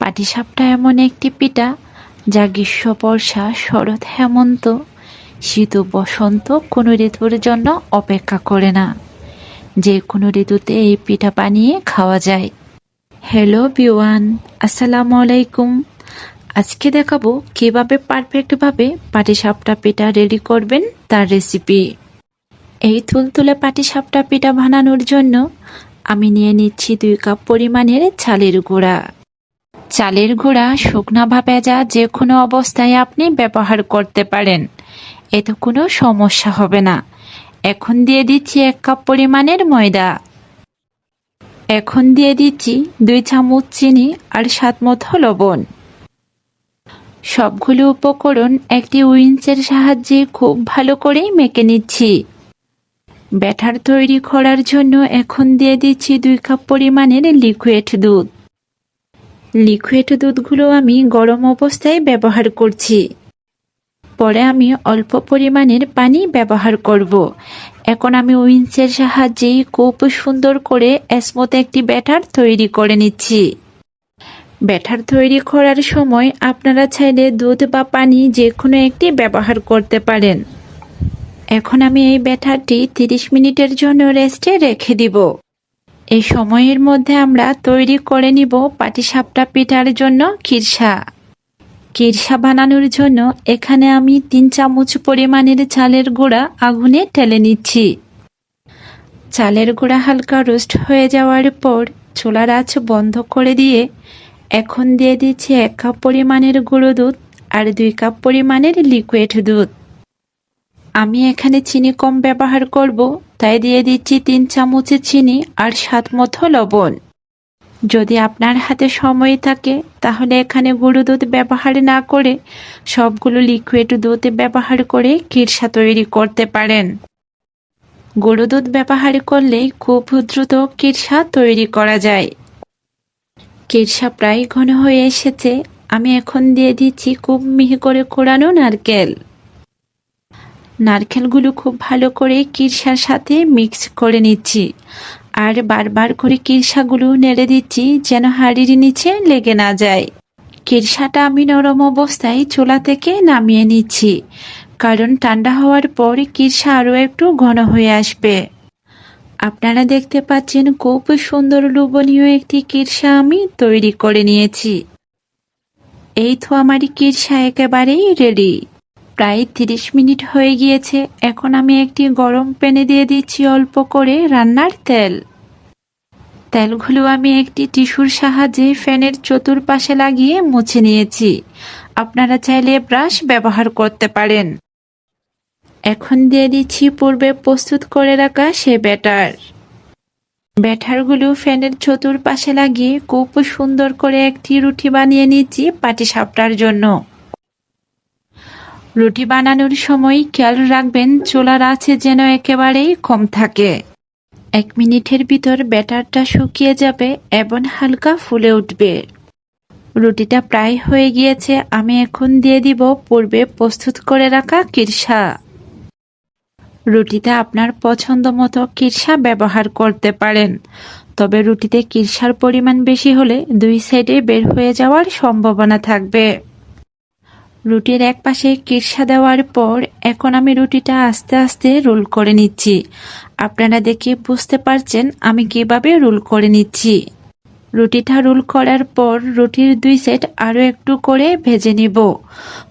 পাটিসাপটা এমন একটি পিঠা যা গ্রীষ্ম বর্ষা শরৎ, হেমন্ত, শীত বসন্ত কোনো ঋতুর জন্য অপেক্ষা করে না। যে কোনো ঋতুতে এই পিঠা বানিয়ে খাওয়া যায়। হ্যালো বিওয়ান, আসসালামু আলাইকুম। আজকে দেখাবো কীভাবে পারফেক্টভাবে পাটিসাপটা পিঠা রেডি করবেন তার রেসিপি। এই তুলতুলে পাটিসাপটা পিঠা বানানোর জন্য আমি নিয়ে নিচ্ছি দুই কাপ পরিমাণের চালের গুঁড়া। চালের গুঁড়া, শুকনা বা ভেজা যে কোনো অবস্থায় আপনি ব্যবহার করতে পারেন। এতে কোনো সমস্যা হবে না। এখন দিয়ে দিচ্ছি এক কাপ পরিমাণের ময়দা। এখন দিয়ে দিচ্ছি দুই চামচ চিনি আর স্বাদ মতো লবণ। সবগুলো উপকরণ একটি উইন্সের সাহায্যে খুব ভালো করেই মেখে নিচ্ছি। ব্যাটার তৈরি করার জন্য এখন দিয়ে দিচ্ছি দুই কাপ পরিমাণের লিকুইড দুধ। লিকুইড দুধগুলো আমি গরম অবস্থায় ব্যবহার করছি। পরে আমি অল্প পরিমাণের পানি ব্যবহার করব। এখন আমি উইন্সের সাহায্যেই খুব সুন্দর করে স্মুথ একটি ব্যাটার তৈরি করে নিচ্ছি। ব্যাটার তৈরি করার সময় আপনারা চাইলে দুধ বা পানি যে কোনো একটি ব্যবহার করতে পারেন। এখন আমি এই ব্যাটারটি 30 মিনিটের জন্য রেস্টে রেখে দিব। এই সময়ের মধ্যে আমরা তৈরি করে নিব পাটিসাপটা পিঠার জন্য কিরসা কিরসা বানানোর জন্য এখানে আমি তিন চামচ পরিমাণের চালের গুঁড়া আগুনে ঠেলে নিচ্ছি। চালের গুঁড়া হালকা রোস্ট হয়ে যাওয়ার পর চুলার আঁচ বন্ধ করে দিয়ে এখন দিয়ে দিচ্ছি এক কাপ পরিমাণের গুঁড়ো দুধ আর দুই কাপ পরিমাণের লিকুইড দুধ। আমি এখানে চিনি কম ব্যবহার করব, তাই দিয়ে দিচ্ছি তিন চামচ চিনি আর স্বাদ মতো লবণ। যদি আপনার হাতে সময় থাকে, তাহলে এখানে গুঁড়ো দুধ ব্যবহার না করে সবগুলো লিকুইড দুধ ব্যবহার করে কিরসা তৈরি করতে পারেন। গুঁড়ো দুধ ব্যবহার করলে খুব দ্রুত কিরসা তৈরি করা যায়। কিরসা প্রায় ঘন হয়ে এসেছে, আমি এখন দিয়ে দিচ্ছি খুব মিহি করে কোড়ানো নারকেল। নারকেলগুলো খুব ভালো করে কিরসার সাথে মিক্স করে নিচ্ছি। আর বারবার করে কিরসাগুলো নেড়ে দিচ্ছি যেন হাড়ির নিচে লেগে না যায়। কিরসাটা আমি নরম অবস্থায় চুলা থেকে নামিয়ে নিচ্ছি, কারণ ঠান্ডা হওয়ার পর কিরসা আরও একটু ঘন হয়ে আসবে। আপনারা দেখতে পাচ্ছেন খুব সুন্দর লোভনীয় একটি কিরসা আমি তৈরি করে নিয়েছি। এই তো আমার কিরসা একেবারেই রেডি প্রায় তিরিশ মিনিট হয়ে গিয়েছে। এখন আমি একটি গরম প্যানে দিয়ে দিচ্ছি অল্প করে রান্নার তেল। তেলগুলো আমি একটি টিস্যুর সাহায্যে ফ্যানের চতুর্পাশে লাগিয়ে মুছে নিয়েছি। আপনারা চাইলে ব্রাশ ব্যবহার করতে পারেন। এখন দিয়ে দিচ্ছি পূর্বে প্রস্তুত করে রাখা সে ব্যাটার। ব্যাটারগুলো ফ্যানের চতুর্পাশে লাগিয়ে খুব সুন্দর করে একটি রুটি বানিয়ে নিচ্ছি পাটি সাপটার জন্য। রুটি বানানোর সময় খেয়াল রাখবেন, চুলার আছে যেন একেবারেই কম থাকে। এক মিনিটের ভিতর ব্যাটারটা শুকিয়ে যাবে এবং হালকা ফুলে উঠবে। রুটিটা প্রায় হয়ে গিয়েছে, আমি এখন দিয়ে দিব পূর্বে প্রস্তুত করে রাখা কিরসা রুটিতে আপনার পছন্দ মতো কিরসা ব্যবহার করতে পারেন, তবে রুটিতে কিরসার পরিমাণ বেশি হলে দুই সাইডে বের হয়ে যাওয়ার সম্ভাবনা থাকবে। রুটির এক পাশে কিরসা দেওয়ার পর এখন আমি রুটিটা আস্তে আস্তে রোল করে নিচ্ছি। আপনারা দেখে বুঝতে পারছেন আমি কীভাবে রোল করে নিচ্ছি। রুটিটা রোল করার পর রুটির দুই সেট আরও একটু করে ভেজে নিব।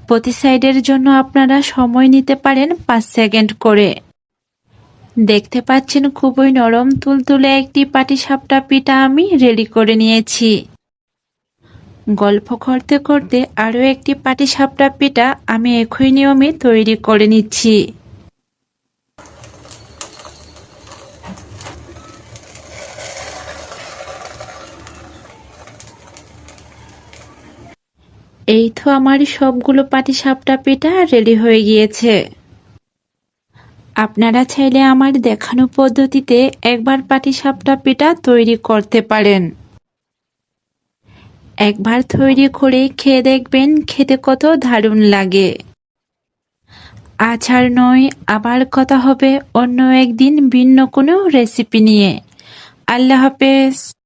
প্রতি সাইডের জন্য আপনারা সময় নিতে পারেন পাঁচ সেকেন্ড করে। দেখতে পাচ্ছেন খুবই নরম, তুলতুলে একটি পাটিসাপটা পিঠা আমি রেডি করে নিয়েছি। গল্প করতে করতে আরও একটি পাটিসাপটা পিঠা আমি একই নিয়মে তৈরি করে নিচ্ছি। এই তো আমার সবগুলো পাটিসাপটা পিঠা রেডি হয়ে গিয়েছে। আপনারা চাইলে আমার দেখানো পদ্ধতিতে একবার পাটিসাপটা পিঠা তৈরি করতে পারেন। একবার তৈরি করে খেয়ে দেখবেন, খেতে কত দারুণ লাগে। আচার নয়, আবার কথা হবে অন্য একদিন ভিন্ন কোনো রেসিপি নিয়ে। আল্লাহ হাফেজ।